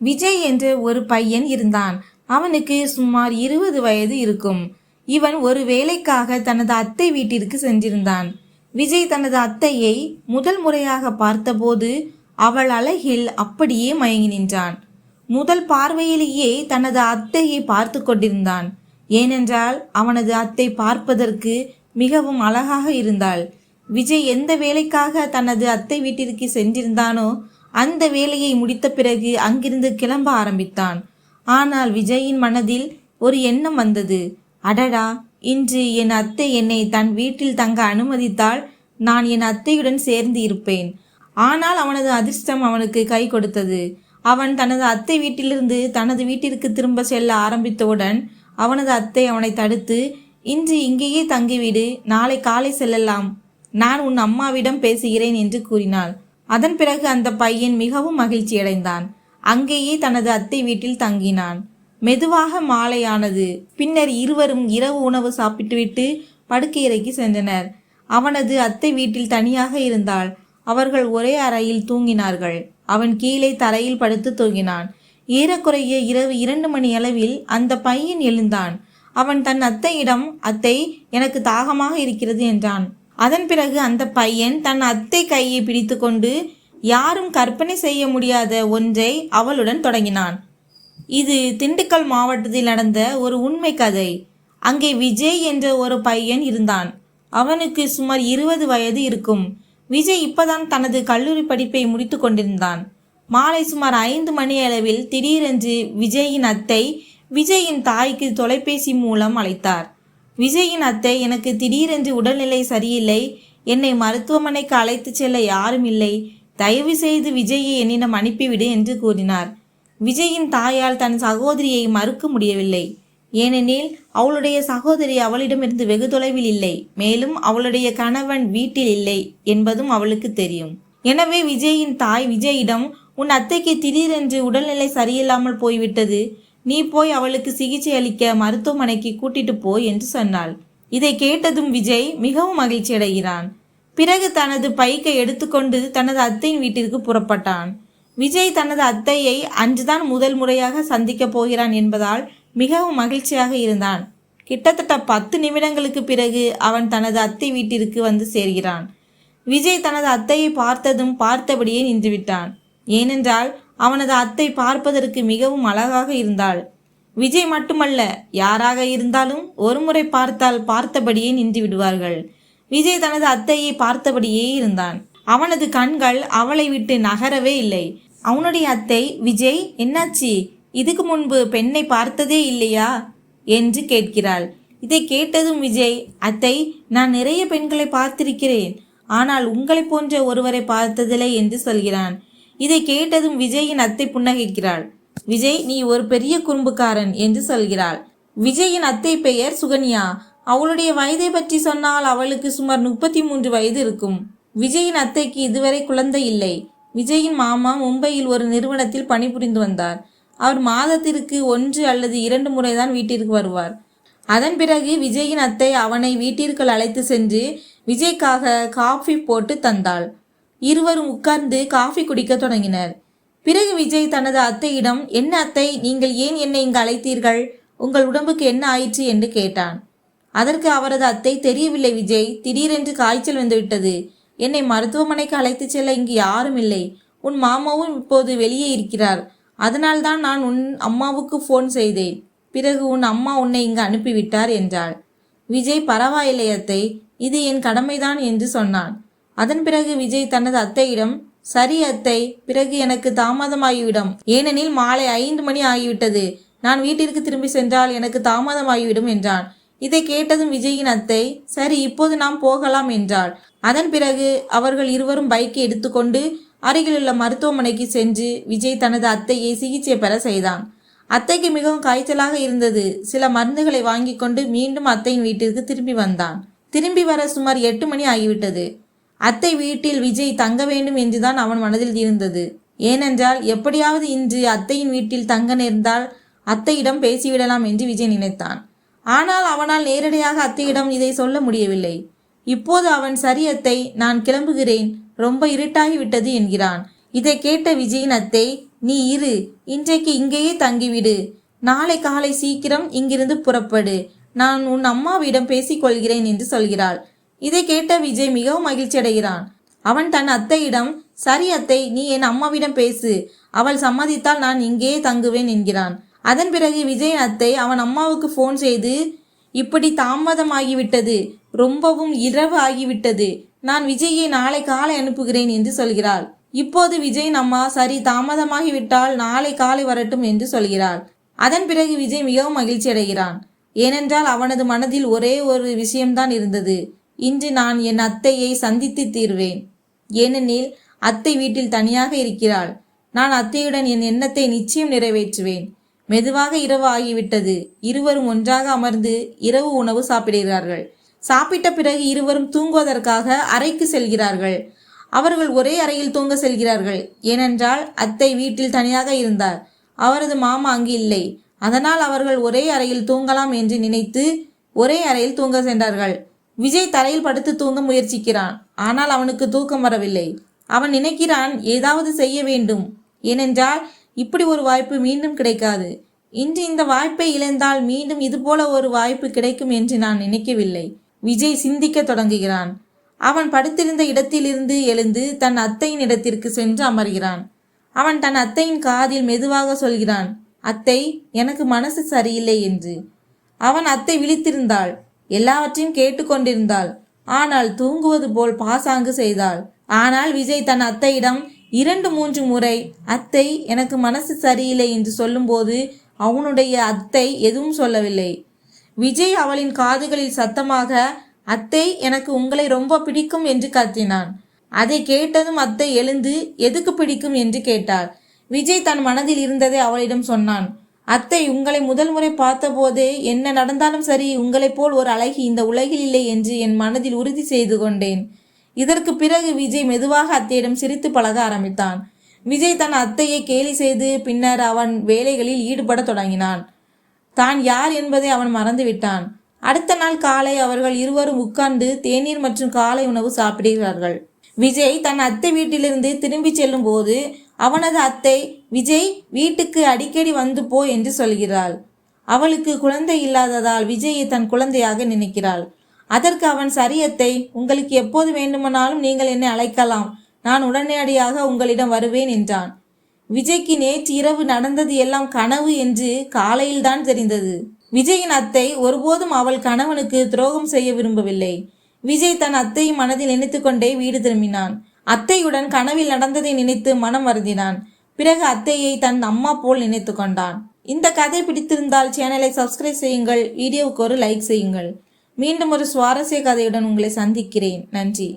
விஜய் என்று ஒரு பையன் இருந்தான். அவனுக்கு சுமார் இருபது வயது இருக்கும். இவன் ஒரு வேலைக்காக தனது அத்தை வீட்டிற்கு சென்றிருந்தான். விஜய் தனது அத்தையை முதல் முறையாக பார்த்தபோது அவள் அழகில் அப்படியே மயங்கி நின்றான். முதல் பார்வையிலேயே தனது அத்தையை பார்த்து கொண்டிருந்தான். ஏனென்றால் அவனது அத்தை பார்ப்பதற்கு மிகவும் அழகாக இருந்தாள். விஜய் எந்த வேலைக்காக தனது அத்தை வீட்டிற்கு சென்றிருந்தானோ அந்த வேலையை முடித்த பிறகு அங்கிருந்து கிளம்ப ஆரம்பித்தான். ஆனால் விஜயின் மனதில் ஒரு எண்ணம் வந்தது. அடடா இன்று என் அத்தை என்னை தன் வீட்டில் தங்க அனுமதித்தால் நான் என் அத்தையுடன் சேர்ந்து இருப்பேன். ஆனால் அவனது அதிர்ஷ்டம் அவனுக்கு கை கொடுத்தது. அவன் தனது அத்தை வீட்டிலிருந்து தனது வீட்டிற்கு திரும்ப செல்ல ஆரம்பித்தவுடன் அவனது அத்தை அவனை தடுத்து இன்று இங்கேயே தங்கிவிடு நாளை காலை செல்லலாம். நான் உன் அம்மாவிடம் பேசுகிறேன் என்று கூறினாள். அதன் பிறகு அந்த பையன் மிகவும் மகிழ்ச்சியடைந்தான் அங்கேயே தனது அத்தை வீட்டில் தங்கினான். மெதுவாக மாலையானது. பின்னர் இருவரும் இரவு உணவு சாப்பிட்டுவிட்டு படுக்கையறைக்கு சென்றனர். அவனது அத்தை வீட்டில் தனியாக இருந்தால் அவர்கள் ஒரே அறையில் தூங்கினார்கள். அவன் கீழே தரையில் படுத்து தூங்கினான். ஏறக்குறைய இரவு இரண்டு மணி அளவில் அந்த பையன் எழுந்தான். அவன் தன் அத்தையிடம் அத்தை எனக்கு தாகமாக இருக்கிறது என்றான். அதன் பிறகு அந்த பையன் தன் அத்தை கையை பிடித்துக்கொண்டு யாரும் கற்பனை செய்ய முடியாத ஒன்றை அவளுடன் தொடங்கினான். இது திண்டுக்கல் மாவட்டத்தில் நடந்த ஒரு உண்மை கதை. அங்கே விஜய் என்ற ஒரு பையன் இருந்தான். அவனுக்கு சுமார் இருபது வயது இருக்கும். விஜய் இப்பதான் தனது கல்லூரி படிப்பை முடித்து கொண்டிருந்தான். மாலை சுமார் ஐந்து மணி அளவில் திடீரென்று விஜயின் அத்தை விஜயின் தாய்க்கு தொலைபேசி மூலம் அழைத்தார். விஜயின் அத்தை எனக்கு திடீரென்று உடல்நிலை சரியில்லை. என்னை மருத்துவமனைக்கு அழைத்துச் செல்ல யாரும் இல்லை. தயவு செய்து விஜயை என்னிடம் அனுப்பிவிடு என்று கூறினார். விஜயின் தாயால் தன் சகோதரியை மறுக்க முடியவில்லை. ஏனெனில் அவளுடைய சகோதரி அவளிடமிருந்து வெகு தொலைவில் இல்லை. மேலும் அவளுடைய கணவன் வீட்டில் இல்லை என்பதும் அவளுக்கு தெரியும். எனவே விஜயின் தாய் விஜயிடம் உன் அத்தைக்கு திடீரென்று உடல்நிலை சரியில்லாமல் போய்விட்டது. நீ போய் அவளுக்கு சிகிச்சை அளிக்க மருத்துவமனைக்கு கூட்டிட்டு போ என்று சொன்னாள். இதை கேட்டதும் விஜய் மிகவும் மகிழ்ச்சி அடைகிறான். பிறகு தனது பைக்கை எடுத்துக்கொண்டு தனது அத்தையின் வீட்டிற்கு புறப்பட்டான். விஜய் தனது அத்தையை அன்றுதான் முதல் முறையாக சந்திக்கப் போகிறான் என்பதால் மிகவும் மகிழ்ச்சியாக இருந்தான். கிட்டத்தட்ட பத்து நிமிடங்களுக்கு பிறகு அவன் தனது அத்தை வீட்டிற்கு வந்து சேர்கிறான். விஜய் தனது அத்தையை பார்த்ததும் பார்த்தபடியே நின்றுவிட்டான். ஏனென்றால் அவனது அத்தை பார்ப்பதற்கு மிகவும் அழகாக இருந்தாள். விஜய் மட்டுமல்ல யாராக இருந்தாலும் ஒருமுறை பார்த்தால் பார்த்தபடியே நின்று விடுவார்கள். விஜய் தனது அத்தையை பார்த்தபடியே இருந்தான். அவனது கண்கள் அவளை விட்டு நகரவே இல்லை. அவனுடைய அத்தை விஜய் என்னாச்சு? இதுக்கு முன்பு பெண்ணை பார்த்ததே இல்லையா? என்று கேட்கிறாள். இதை கேட்டதும் விஜய் அத்தை நான் நிறைய பெண்களை பார்த்திருக்கிறேன். ஆனால் உங்களை போன்ற ஒருவரை பார்த்ததில்லை என்று சொல்கிறான். இதை கேட்டதும் விஜயின் அத்தை புன்னகைக்கிறாள். விஜய் நீ ஒரு பெரிய குறும்புக்காரன் என்று சொல்கிறாள். விஜயின் அத்தை பெயர் சுகன்யா. அவளுடைய வயதை பற்றி சொன்னால் அவளுக்கு சுமார் முப்பத்தி மூன்று வயது இருக்கும். விஜயின் அத்தைக்கு இதுவரை குழந்தை இல்லை. விஜயின் மாமா மும்பையில் ஒரு நிறுவனத்தில் பணிபுரிந்து வந்தார். அவர் மாதத்திற்கு ஒன்று அல்லது இரண்டு முறைதான் வீட்டிற்கு வருவார். அதன் பிறகு விஜயின் அத்தை அவனை வீட்டிற்குள் அழைத்து சென்று விஜய்க்காக காஃபி போட்டு தந்தாள். இருவரும் உட்கார்ந்து காஃபி குடிக்க தொடங்கினர். பிறகு விஜய் தனது அத்தையிடம் என்ன அத்தை நீங்கள் ஏன் என்னை இங்கு அழைத்தீர்கள்? உங்கள் உடம்புக்கு என்ன ஆயிற்று? என்று கேட்டான். அதற்கு அவரது அத்தை தெரியவில்லை விஜய் திடீரென்று காய்ச்சல் வந்துவிட்டது. என்னை மருத்துவமனைக்கு அழைத்துச் செல்ல இங்கு யாரும் இல்லை. உன் மாமாவும் இப்போது வெளியே இருக்கிறார். அதனால்தான் நான் உன் அம்மாவுக்கு ஃபோன் செய்தேன். பிறகு உன் அம்மா உன்னை இங்கு அனுப்பிவிட்டார் என்றாள். விஜய் பரவாயில்லை அத்தை இது என் கடமைதான் என்று சொன்னான். அதன் பிறகு விஜய் தனது அத்தையிடம் சரி அத்தை பிறகு எனக்கு தாமதமாகிவிடும். ஏனெனில் மாலை ஐந்து மணி ஆகிவிட்டது. நான் வீட்டிற்கு திரும்பி சென்றால் எனக்கு தாமதமாகிவிடும் என்றான். இதை கேட்டதும் விஜயின் அத்தை சரி இப்போது நாம் போகலாம் என்றாள். அதன் பிறகு அவர்கள் இருவரும் பைக்கை எடுத்துக்கொண்டு அருகிலுள்ள மருத்துவமனைக்கு சென்று விஜய் தனது அத்தையை சிகிச்சை பெற செய்தான். அத்தைக்கு மிகவும் காய்ச்சலாக இருந்தது. சில மருந்துகளை வாங்கி கொண்டு மீண்டும் அத்தையின் வீட்டிற்கு திரும்பி வந்தான். திரும்பி வர சுமார் எட்டு மணி ஆகிவிட்டது. அத்தை வீட்டில் விஜய் தங்க வேண்டும் என்றுதான் அவன் மனதில் இருந்தது. ஏனென்றால் எப்படியாவது இன்று அத்தையின் வீட்டில் தங்க நேர்ந்தால் அத்தையிடம் பேசிவிடலாம் என்று விஜய் நினைத்தான். ஆனால் அவனால் நேரடியாக அத்தையிடம் இதை சொல்ல முடியவில்லை. இப்போது அவன் சரி அத்தை நான் கிளம்புகிறேன். ரொம்ப இருட்டாகி விட்டது என்கிறான். இதை கேட்ட விஜயின் அத்தை நீ இரு. இன்றைக்கு இங்கேயே தங்கிவிடு. நாளை காலை சீக்கிரம் இங்கிருந்து புறப்படு. நான் உன் அம்மாவிடம் பேசிக் கொள்கிறேன் என்று சொல்கிறாள். இதை கேட்ட விஜய் மிகவும் மகிழ்ச்சி அடைகிறான் அவன் தன் அத்தையிடம் சரி அத்தை நீ என் அம்மாவிடம் பேசு. அவள் சம்மதித்தால் நான் இங்கேயே தங்குவேன் என்கிறான். அதன் பிறகு விஜயன் அத்தை அவன் அம்மாவுக்கு ஃபோன் செய்து இப்படி தாமதமாகிவிட்டது ரொம்பவும் இரவு ஆகிவிட்டது. நான் விஜயை நாளை காலை அனுப்புகிறேன் என்று சொல்கிறாள். இப்போது விஜயின் அம்மா சரி தாமதமாகிவிட்டால் நாளை காலை வரட்டும் என்று சொல்கிறாள். அதன் பிறகு விஜய் மிகவும் மகிழ்ச்சி அடைகிறான் ஏனென்றால் அவனது மனதில் ஒரே ஒரு விஷயம்தான் இருந்தது. இன்று நான் என் அத்தையை சந்தித்து தீர்வேன். ஏனெனில் அத்தை வீட்டில் தனியாக இருக்கிறாள். நான் அத்தையுடன் என் எண்ணத்தை நிச்சயம் நிறைவேற்றுவேன். மெதுவாக இரவு ஆகிவிட்டது. இருவரும் ஒன்றாக அமர்ந்து இரவு உணவு சாப்பிடுகிறார்கள். சாப்பிட்ட பிறகு இருவரும் தூங்குவதற்காக அறைக்கு செல்கிறார்கள். அவர்கள் ஒரே அறையில் தூங்க செல்கிறார்கள். ஏனென்றால் அத்தை வீட்டில் தனியாக இருந்தார். அவரது மாமா அங்கு இல்லை. அதனால் அவர்கள் ஒரே அறையில் தூங்கலாம் என்று நினைத்து ஒரே அறையில் தூங்க சென்றார்கள். விஜய் தரையில் படுத்து தூங்க முயற்சிக்கிறான். ஆனால் அவனுக்கு தூக்கம் வரவில்லை. அவன் நினைக்கிறான் ஏதாவது செய்ய வேண்டும். ஏனென்றால் இப்படி ஒரு வாய்ப்பு மீண்டும் கிடைக்காது. இன்று இந்த வாய்ப்பை இழந்தால் மீண்டும் இதுபோல ஒரு வாய்ப்பு கிடைக்கும் என்று நான் நினைக்கவில்லை. விஜய் சிந்திக்க தொடங்குகிறான். அவன் படுத்திருந்த இடத்திலிருந்து எழுந்து தன் அத்தையின் இடத்திற்கு சென்று அமர்கிறான். அவன் தன் அத்தையின் காதில் மெதுவாக சொல்கிறான் அத்தை எனக்கு மனசு சரியில்லை என்று. அவன் அத்தை விழித்திருந்தாள். எல்லாவற்றையும் கேட்டுக்கொண்டிருந்தாள். ஆனால் தூங்குவது போல் பாசாங்கு செய்தாள். ஆனால் விஜய் தன் அத்தையிடம் இரண்டு மூன்று முறை அத்தை எனக்கு மனசு சரியில்லை என்று சொல்லும்போது அவனுடைய அத்தை எதுவும் சொல்லவில்லை. விஜய் அவளின் காதுகளில் சத்தமாக அத்தை எனக்கு உங்களை ரொம்ப பிடிக்கும் என்று கத்தினான். அதை கேட்டதும் அத்தை எழுந்து எதுக்கு பிடிக்கும்? என்று கேட்டாள். விஜய் தன் மனதில் இருந்ததை அவளிடம் சொன்னான். அத்தை உங்களை முதல் முறை பார்த்தபோதே என்ன நடந்தாலும் சரி உங்களைப் போல் ஒரு அழகி இந்த உலகில் இல்லை என்று என் மனதில் உறுதி செய்து கொண்டேன். இதற்கு பிறகு விஜய் மெதுவாக அத்தையிடம் சிரித்து பழக ஆரம்பித்தான். விஜய் தன் அத்தையை கேலி செய்து பின்னர் அவன் வேலைகளில் ஈடுபட தொடங்கினான். தான் யார் என்பதை அவன் மறந்துவிட்டான். அடுத்த நாள் காலை அவர்கள் இருவரும் உட்கார்ந்து தேநீர் மற்றும் காலை உணவு சாப்பிடுகிறார்கள். விஜய் தன் அத்தை வீட்டிலிருந்து திரும்பி செல்லும் போது அவனது அத்தை விஜய் வீட்டுக்கு அடிக்கடி வந்து போ என்று சொல்கிறாள். அவளுக்கு குழந்தை இல்லாததால் விஜயை தன் குழந்தையாக நினைக்கிறாள். அதற்கு அவன் சரியத்தை உங்களுக்கு எப்போது வேண்டுமானாலும் நீங்கள் என்னை அழைக்கலாம். நான் உடனடியாக உங்களிடம் வருவேன் என்றான். விஜய்க்கு நேற்று இரவு நடந்தது எல்லாம் கனவு என்று காலையில்தான் தெரிந்தது. விஜயின் அத்தை ஒருபோதும் அவள் கணவனுக்கு துரோகம் செய்ய விரும்பவில்லை. விஜய் தன் அத்தையும் மனதில் நினைத்து கொண்டே வீடு திரும்பினான். அத்தையுடன் கனவில் நடந்ததை நினைத்து மனம் வருந்தினான். பிறகு அத்தையை தன் அம்மா போல் நினைத்து கொண்டான். இந்த கதை பிடித்திருந்தால் சேனலை சப்ஸ்கிரைப் செய்யுங்கள் வீடியோவுக்கு ஒரு லைக் செய்யுங்கள். மீண்டும் ஒரு சுவாரஸ்ய கதையுடன் உங்களை சந்திக்கிறேன். நன்றி.